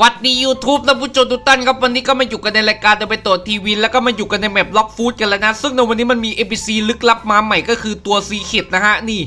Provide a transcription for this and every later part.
วัดดี YouTube ท่านผู้ชมทุกท่านครับวันนี้ก็มาอยู่กันในรายการเดไปโตทีวีแล้วก็มาอยู่กันในแมปล็อกฟู้ดกันแล้วนะ ซึ่งในวันนี้มันมี NPC ลึกลับมาใหม่ก็คือตัวซีเ e ดนะฮะนี่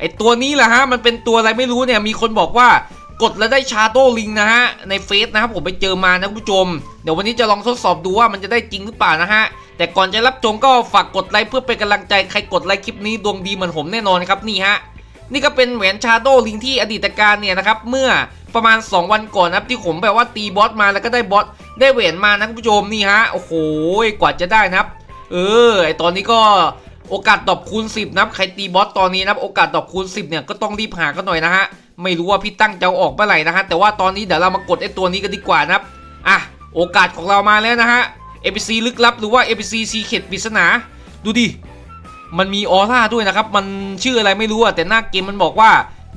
ไอตัวนี้แหละฮะมันเป็นตัวอะไรไม่รู้เนี่ยมีคนบอกว่ากดแล้วได้ชาโดลิงนะฮะในเฟซนะครับผมไปเจอมานะผู้ชม เดี๋ยววันนี้จะลองทดสอบดูว่ามันจะได้จริงหรือเปล่านะฮะแต่ก่อนจะรับชมก็ฝากกดไลค์เพื่อเป็นกำลังใจใครกดไลค์คลิปนี้ดวงดีเหมือนผมแน่นอนครับนี่ฮะนี่ก็เป็นแหวนชาโดลิงที่อดีตการเนี่ยนะครับเมื่อ ประมาณ 2 วันก่อนนะครับที่ผมแบบว่าตีบอสมาแล้วก็ได้บอสได้แหวนมานะคุณผู้ชมนี่ฮะโอ้โหกว่าจะได้นะครับ เออไอตอนนี้ก็โอกาสดอกคูณ 10นะครับใครตีบอสตอนนี้นะครับโอกาสดอกคูณ 10เนี่ยก็ต้องรีบหากันหน่อยนะฮะไม่รู้ว่าพี่ตั้งจะเอาออกเมื่อไหร่นะฮะแต่ว่าตอนนี้เดี๋ยวเรามากดไอตัวนี้กันดีกว่านะครับอะโอกาสของเรามาแล้วนะฮะ APC ลึกลับหรือว่า APC ซีเข็ดปริศนา ดูดิมันมีออร่าด้วยนะครับ มันชื่ออะไรไม่รู้อะแต่หน้าเกมมันบอกว่า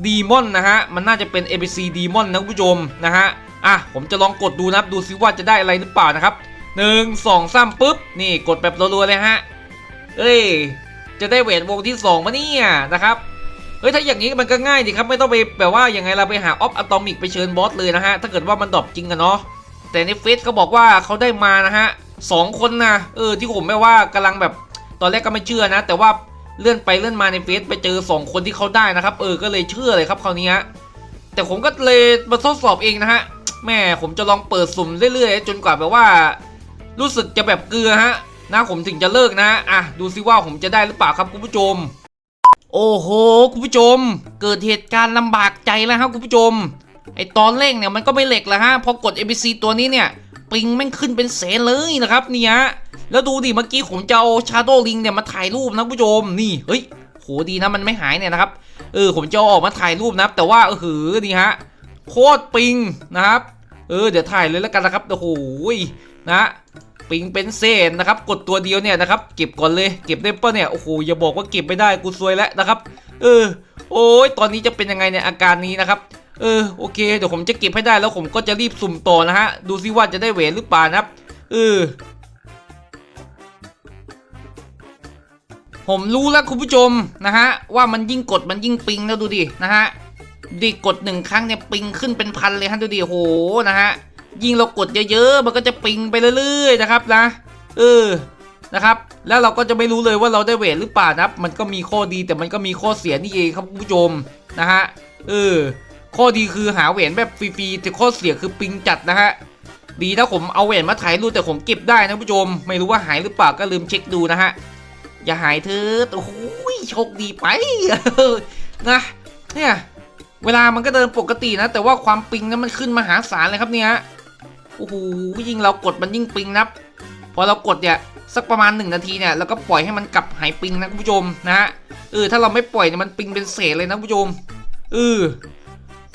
ดีมอนนะฮะ มันน่าจะเป็น ABC ดีมอนนะคุณผู้ชมนะฮะ อะ ผมจะลองกดดูนะครับ ดูซิว่าจะได้อะไรหรือเปล่านะครับหนึ่งสองสามปุ๊บ นี่กดแบบรัวๆเลยฮะ เอ้ย จะได้เวทวงที่2มาเนี่ยนะครับ เฮ้ย ถ้าอย่างนี้มันก็ง่ายดีครับ ไม่ต้องไปแบบว่าอย่างไงเราไปหาออฟอะตอมิกไปเชิญบอสเลยนะฮะ ถ้าเกิดว่ามันดรอปจริงอะเนาะ แต่ในเฟซเขาบอกว่าเขาได้มานะฮะสองคนนะเออที่ผมไม่ว่ากำลังแบบตอนแรกก็ไม่เชื่อนะ แต่ว่า เลื่อนไปเลื่อนมาในเฟซไปเจอ 2 คนที่เขาได้นะครับ เออก็เลยเชื่อเลยครับคราวนี้ฮะแต่ผมก็เลยมาทดสอบเองนะฮะแม่ผมจะลองเปิดสุ่มเรื่อยๆ จนกว่าแบบว่า รู้สึกจะแบบเกลือฮะนะผมถึงจะเลิกนะอะดูซิว่าผมจะได้หรือเปล่าครับคุณผู้ชม โอ้โหคุณผู้ชม เกิดเหตุการณ์ลำบากใจแล้วครับคุณผู้ชมไอตอนเร่งเนี่ยมันก็ไม่เหล็กแล้วฮะพอกด ABC ตัวนี้เนี่ย ปิงแม่งขึ้นเป็นแสนเลยนะครับเนี่ยแล้วดูดิเมื่อกี้ผมจะเอาชาโดลิงเนี่ยมาถ่ายรูปนะคุณผู้ชมนี่เฮ้ยโหดีนะมันไม่หายเนี่ยนะครับเออผมจะอาออกมาถ่ายรูปนะครับแต่ว่าเออหือนี่ฮะโคตรปิงนะครับเออเดี๋ยวถ่ายเลยแล้วกันนะครับโอ้โหนะปิงเป็นเศษนะครับ กดตัวเดียวเนี่ยนะครับ เก็บก่อนเลยเก็บได้ปะเนี่ยโอ้โหอย่าบอกว่าเก็บไม่ได้กูซวยแล้วนะครับ เออ โอ้ยตอนนี้จะเป็นยังไงเนี่ยอาการนี้นะครับ เออโอเคเดี๋ยวผมจะเก็บให้ได้แล้วผมก็จะรีบสุ่มต่อนะฮะ ดูซิว่าจะได้เหวนหรือเปล่านะครับเออผมรู้แล้วคุณผู้ชมนะฮะว่ามันยิ่งกดมันยิ่งปิงแล้วดูดินะฮะดิกดหนึ่งครั้งเนี่ยปิงขึ้นเป็นพันเลยฮะดูดิโหนะฮะยิ่งเรากดเยอะๆ มันก็จะปิงไปเรื่อยๆนะครับนะเออนะครับ แล้วเราก็จะไม่รู้เลยว่าเราได้เวทหรือเปล่านะครับ มันก็มีข้อดีแต่มันก็มีข้อเสียนี่เองครับคุณผู้ชมนะฮะเออ ข้อดีคือหาแหวนแบบฟรีๆแต่ข้อเสียคือปิงจัดนะฮะดีถ้าผมเอาแหวนมาถ่ายรูปแต่ผมเก็บได้นะผู้ชม ไม่รู้ว่าหายหรือเปล่าก็ลืมเช็คดูนะฮะอย่าหายเถอะโอ้โหโชคดีไปนะเนี่ยเวลามันก็เดินปกตินะ แต่ว่าความปิงนั้นมันขึ้นมหาศาลเลยครับเนี่ยโอ้โหยิ่งเรากดมันยิ่งปิงนับ พอเรากดเนี่ยสักประมาณหนึ่งนาทีเนี่ยเราก็ปล่อยให้มันกลับหายปิงนะคุณผู้ชมนะฮะเออถ้าเราไม่ปล่อยเนี่ยมันปิงเป็นเศษเลยนะคุณผู้ชมเออ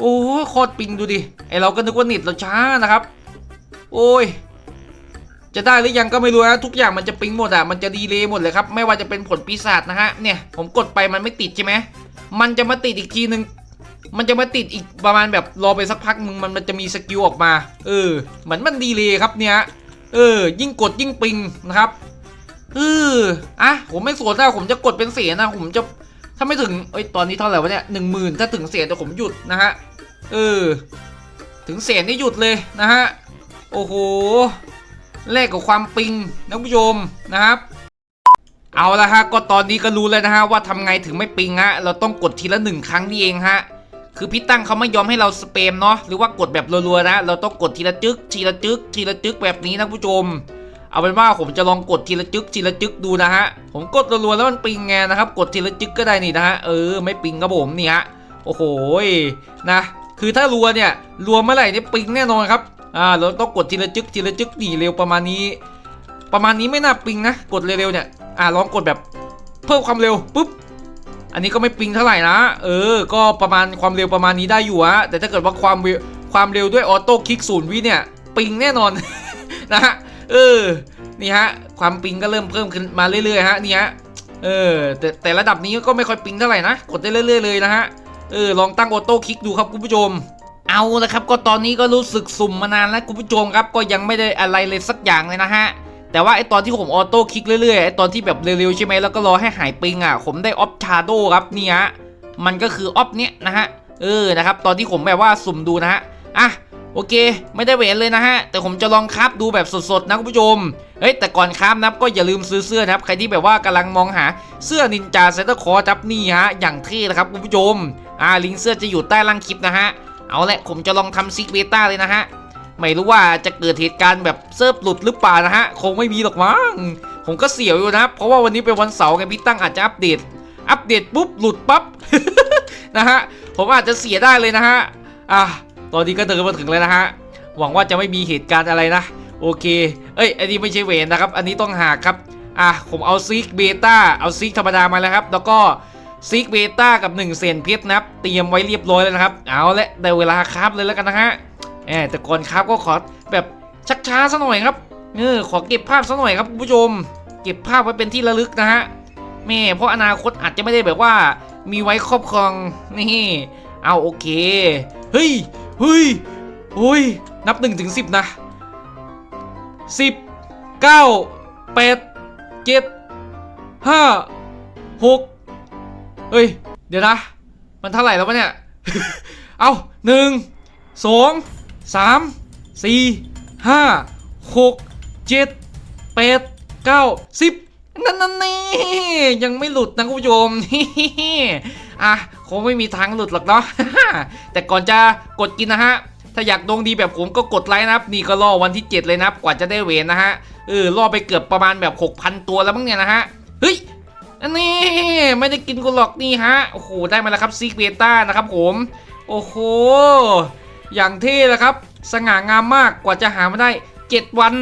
โอ้โคตรปิงดูดิไอเราก็นึกว่าน็ตเราช้านะครับ โอ้ย จะได้หรือยังก็ไม่รู้นะทุกอย่างมันจะปิงหมดอะมันจะดีเลย์หมดเลยครับไม่ว่าจะเป็นผลปีศาจนะฮะเนี่ยผมกดไปมันไม่ติดใช่ไหมมันจะมาติดอีกทีหนึ่งมันจะมาติดอีกประมาณแบบรอไปสักพักนึงมันมันจะมีสกิลออกมา เออเหมือนมันดีเลย์ครับเนี่ยเออ ยิ่งกดยิ่งปิงนะครับเอออะผมไม่สนนะผมจะกดเป็นเสียนะ ผมจะ ถ้าไม่ถึงเอ้ยตอนนี้เท่าไหร่วะเนี่ยหนึ่งหมื่นถ้าถึงเสียแต่ผมหยุดนะฮะเออถึงเสียนี่หยุดเลยนะฮะโอ้โหแลกกับความปิงนะผู้ชมนะครับเอาละฮะก็ตอนนี้ก็รู้แล้วนะฮะว่าทำไงถึงไม่ปิงฮะเราต้องกดทีละหนึ่งครั้งนี่เองฮะคือพี่ตั้งเขาไม่ยอมให้เราสเปมเนาะหรือว่ากดแบบรัวๆนะ เราต้องกดทีละจึกทีละจึกทีละจึ๊กแบบนี้นะผู้ชม เอาเป็นว่าผมจะลองกดทีละจึกทีละจึกดูนะฮะ ผมกดรัวๆแล้วมันปิงไงนะครับ กดทีละจึกก็ได้นี่นะฮะ เออไม่ปิงครับผมนี่ฮะ โอ้โหนะ คือถ้ารัวเนี่ยรัวเมื่อไหร่เนี่ยปิงแน่นอนครับ อ่าเราต้องกดทีละจึกทีละจึกหนีเร็วประมาณนี้ ประมาณนี้ไม่น่าปิงนะ กดเร็วๆเนี่ย อ่าลองกดแบบเพิ่มความเร็วปุ๊บ อันนี้ก็ไม่ปิงเท่าไหร่นะ เออ ก็ประมาณความเร็วประมาณนี้ได้อยู่ฮะ แต่ถ้าเกิดว่าความความเร็วด้วยออโต้คลิกศูนย์วิเนี่ย ปิงแน่นอนนะฮะ เออ นี่ฮะ ความปิงก็เริ่มเพิ่มขึ้นมาเรื่อยๆฮะ นี่ฮะ เออ แต่แต่ระดับนี้ก็ไม่ค่อยปิงเท่าไหร่นะ กดได้เรื่อย ๆ เลยนะฮะ เออ ลองตั้งออโต้คลิกดูครับคุณผู้ชม เอาละครับ ก็ตอนนี้ก็รู้สึกสุ่มมานานแล้วคุณผู้ชมครับ ก็ยังไม่ได้อะไรเลยสักอย่างเลยนะฮะ แต่ว่าไอตอนที่ผมออโต้คลิกเรื่อยๆ ไอตอนที่แบบเร็วๆใช่ไหมแล้วก็รอให้หายปิงอะ ผมได้ออฟชาโดครับนี่ฮะ มันก็คือออฟเนี้ยนะฮะ เออ นะครับ ตอนที่ผมแบบว่าสุ่มดูนะฮะ อะ โอเค ไม่ได้เวนเลยนะฮะ แต่ผมจะลองคราฟดูแบบสดๆนะคุณผู้ชม เฮ้ยแต่ก่อนคราฟนะครับก็อย่าลืมซื้อเสื้อนะครับ ใครที่แบบว่ากำลังมองหาเสื้อนินจาเซนเตอร์คอร์จับนี่ฮะ อย่างเท่นะครับคุณผู้ชม อ่าลิงก์เสื้อจะอยู่ใต้ล่างคลิปนะฮะ เอาละผมจะลองทำซิกเบต้าเลยนะฮะ ไม่รู้ว่าจะเกิดเหตุการณ์แบบเซิร์ฟหลุดหรือเปล่านะฮะ คงไม่มีหรอกมั้ง ผมก็เสียวอยู่นะ เพราะว่าวันนี้เป็นวันเสาร์ไงพี่ตั้งอาจจะอัปเดต อัปเดตปุ๊บหลุดปั๊บนะฮะ ผมอาจจะเสียได้เลยนะฮะ อะ ตอนนี้ก็เดินมาถึงแล้วนะฮะ หวังว่าจะไม่มีเหตุการณ์อะไรนะ โอเค เอ้ย อันนี้ไม่ใช่เวนนะครับ อันนี้ต้องหากครับ อะ ผมเอาซิกเบต้า เอาซิกธรรมดามาแล้วครับ แล้วก็ซิกเบต้ากับ1เซนเพชรนะครับ เตรียมไว้เรียบร้อยแล้วนะครับ เอาละได้เวลาครับเลยแล้วกันนะฮะแหมแต่ก่อนครับก็ขอแบบชักช้าซะหน่อยครับเออขอเก็บภาพซะหน่อยครับคุณผู้ชม เก็บภาพไว้เป็นที่ระลึกนะฮะแม่เพราะอนาคตอาจจะไม่ได้แบบว่า มีไว้ครอบครองนี่ เอาโอเค เฮ้ย เฮ้ยเฮ้ย นับหนึ่งถึงสิบนะสิบเก้าแปดเจ็ดห้าหกเฮ้ย เดี๋ยวนะ มันเท่าไหร่แล้ววะเนี่ย เอาหนึ่งสองสามสี่ห้าหกเจ็ดแปดเก้าสิบนั่นนั่นนี่ยังไม่หลุดนะคุณผู้ชม อะคงไม่มีทางหลุดหรอกเนาะแต่ก่อนจะกดกินนะฮะถ้าอยากดวงดีแบบผมก็กดไลค์นะครับ นี่ก็รอวันที่ 7 เลยนะครับ กว่าจะได้เวนนะฮะเออรอไปเกือบประมาณแบบ 6,000 ตัวแล้วมั้งเนี่ยนะฮะเฮ้ยอันนี้ไม่ได้กินกูหรอกนี่ฮะโอ้โหได้มาแล้วครับซีเบต้านะครับผม โอ้โหอย่างเท่เลยครับ สง่างามมากกว่าจะหามาได้ 7 วัน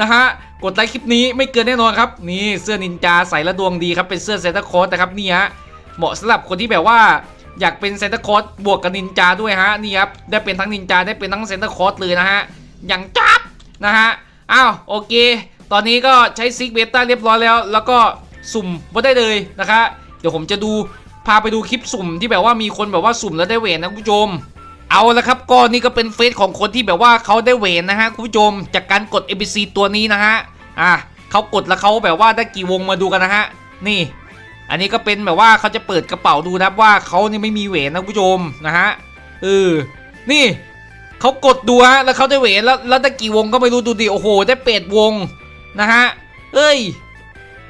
นะฮะกดไลค์คลิปนี้ไม่เกินแน่นอนครับ นี่เสื้อนินจาใส่ล้วดวงดีครับเป็นเสื้อเซนตาคอร์นะครับนี่ฮะ เหมาะสำหรับคนที่แบบว่าอยากเป็นเซนเตาคอร์สบวกกับนินจาด้วยฮะนี่ครับได้เป็นทั้งนินจาได้เป็นทั้งเซนเตาคอร์สเลยนะฮะอย่างจับนะฮะอ้าวโอเค ตอนนี้ก็ใช้ซิกเบต้าเรียบร้อยแล้ว แล้วก็สุ่มมาได้เลยนะคะเดี๋ยวผมจะดูพาไปดูคลิปสุ่มที่แบบว่ามีคนแบบว่าสุ่มแล้วได้เวนนะคุณผู้ชม เอาละครับก็นี่ก็เป็นเฟซของคนที่แบบว่าเขาได้เวนนะฮะคุณผู้ชม จากการกด ABC ตัวนี้นะฮะอะเขากดแล้วเขาแบบว่าได้กี่วงมาดูกันนะฮะนี่ อันนี้ก็เป็นแบบว่าเขาจะเปิดกระเป๋าดูนะครับว่าเขานี่ไม่มีเหวนนะคุณผู้ชมนะฮะเออนี่เขากดดูฮะแล้วเขาได้เหวนแล้วแล้วได้กี่วงก็ไม่รู้ดูดิโอ้โห ได้เป็ดวงนะฮะเอ้ย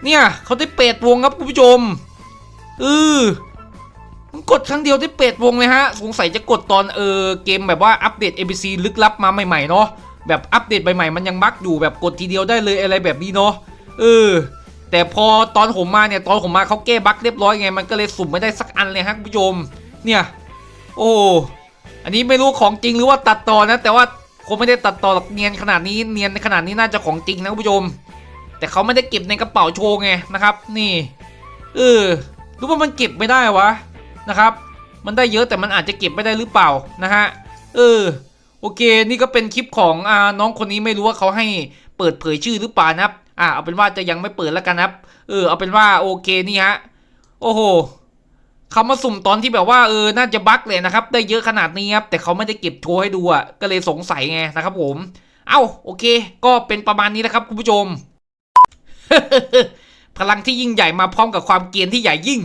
เนี่ยเขาได้เป็ดวงครับคุณผู้ชมเออมันกดครั้งเดียวได้เป็ดวงเลยฮะสงสัยจะกดตอนเออเกมแบบว่าอัปเดต ABC ลึกลับมาใหม่ๆเนาะแบบอัปเดตใหม่ๆมันยังบั๊กอยู่แบบกดทีเดียวได้เลยอะไรแบบนี้เนาะเออ แต่พอตอนผมมาเนี่ยตอนผมมาเขาแก้บั๊กเรียบร้อยไง มันก็เลยสุ่มไม่ได้สักอันเลยฮะคุณผู้ชมเนี่ย โอ้อันนี้ไม่รู้ของจริงหรือว่าตัดต่อนะ แต่ว่าคงไม่ได้ตัดต่อหรอกเนียนขนาดนี้เนียนในขนาดนี้น่าจะของจริงนะคุณผู้ชม แต่เขาไม่ได้เก็บในกระเป๋าโชว์ไงนะครับ นี่เออรู้ว่ามันเก็บไม่ได้วะนะครับ มันได้เยอะแต่มันอาจจะเก็บไม่ได้หรือเปล่านะฮะเออโอเค นี่ก็เป็นคลิปของอน้องคนนี้ไม่รู้ว่าเขาให้เปิดเผยชื่อหรือเปล่านะครับ อ่าเอาเป็นว่าจะยังไม่เปิดแล้วกันนะครับ เออเอาเป็นว่าโอเคนี่ฮะ โอ้โหเขามาสุ่มตอนที่แบบว่าเออน่าจะบั๊กเลยนะครับ ได้เยอะขนาดนี้ครับแต่เขาไม่ได้เก็บโชว์ให้ดูอะก็เลยสงสัยไงนะครับ ผม เอ้าโอเค ก็เป็นประมาณนี้นะครับคุณผู้ชม พลังที่ยิ่งใหญ่มาพร้อมกับความเกรียนที่ใหญ่ยิ่ง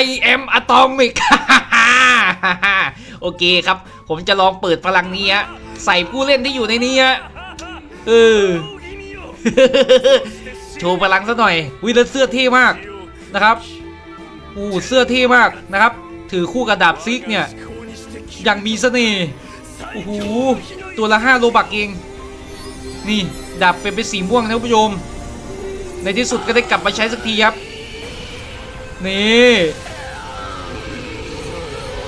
I am atomic โอเคครับ ผมจะลองเปิดพลังนี้ฮะใส่ผู้เล่นที่อยู่ในนี้ฮะเออ โชว์พลังซะหน่อยวิล้วเสื้อเท่มากนะครับอู้เสื้อเท่มากนะครับ ถือคู่กับดาบซิกเนี่ยย่างมีเสน่ห์โอ้โหตัวละ5โลบักเอง นี่ดาบเป็นเป็นสีม่วงนะคุณผู้ชมในที่สุดก็ได้กลับมาใช้สักทีครับ นี่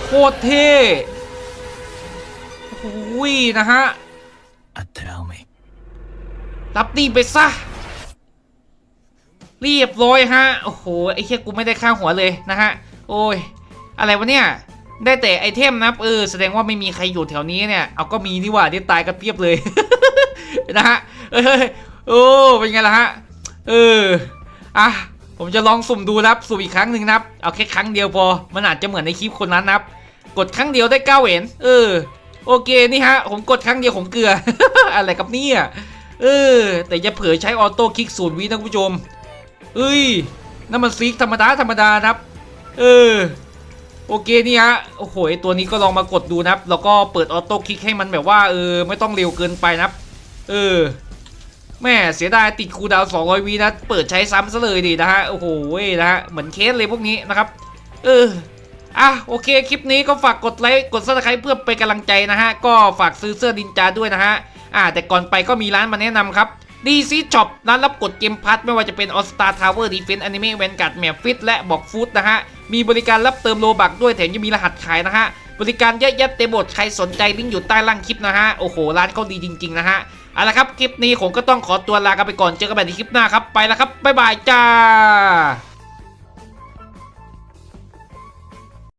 โคตรเท่โอ้ยนะฮะ รับนี่ไปซะ เรียบร้อยฮะ โอ้โห ไอ้เชี่ยกูไม่ได้ค่าหัวเลยนะฮะ โอ้ย อะไรวะเนี่ย ได้แต่ไอเทมนะเออ แสดงว่าไม่มีใครอยู่แถวนี้เนี่ย เอาก็มีนี่หว่าที่ตายกันเพียบเลย นะฮะ เอ้ยโอ้เป็นไงล่ะฮะ เออ อะผมจะลองสุ่มดูนะครับสุ่มอีกครั้งหนึ่งนะครับ เอาแค่ครั้งเดียวพอ มันอาจจะเหมือนในคลิปคนนั้นนะครับ กดครั้งเดียวได้เก้าเหรียญเออ โอเคนี่ฮะ ผมกดครั้งเดียวผมเกลือ อะไรกับเนี่ย เออ แต่อย่าเผลอใช้ออโต้คลิกศูนย์วินะคุณผู้ชมเอ้ยนั่นมันซีกธรรมดาธรรมดานะครับ เออ โอเคนี่ฮะ โอ้โหตัวนี้ก็ลองมากดดูนะครับ แล้วก็เปิดออโต้คลิกให้มันแบบว่าเออไม่ต้องเร็วเกินไปนะครับ เออ แม่เสียดายติดคูดาว 200วินะ เปิดใช้ซ้ำซะเลยดินะฮะ โอ้โหเว้ยนะฮะ เหมือนเคสเลยพวกนี้นะครับ เอออะโอเคคลิปนี้ก็ฝากกดไลค์กดซับสไครป์เพื่อเป็นกำลังใจนะฮะ ก็ฝากซื้อเสื้อดินจาด้วยนะฮะ อ่าแต่ก่อนไปก็มีร้านมาแนะนำครับ DC Shop ร้านรับกดเกมพัทไม่ว่าจะเป็น All Star Tower Defense Anime Vanguard Map Fit และบอกฟูดนะฮะ มีบริการรับเติมโลบักด้วยแถมยังมีรหัสขายนะฮะ บริการเยอะแยะเต็มหมดใครสนใจลิงก์อยู่ใต้ล่างคลิปนะฮะ โอ้โห ร้านเขาดีจริง ๆ นะฮะ เอาละครับ คลิปนี้ผมก็ต้องขอตัวลากันไปก่อนเจอกันใหม่ในคลิปหน้าครับ ไปแล้วครับบ๊ายบายจ้า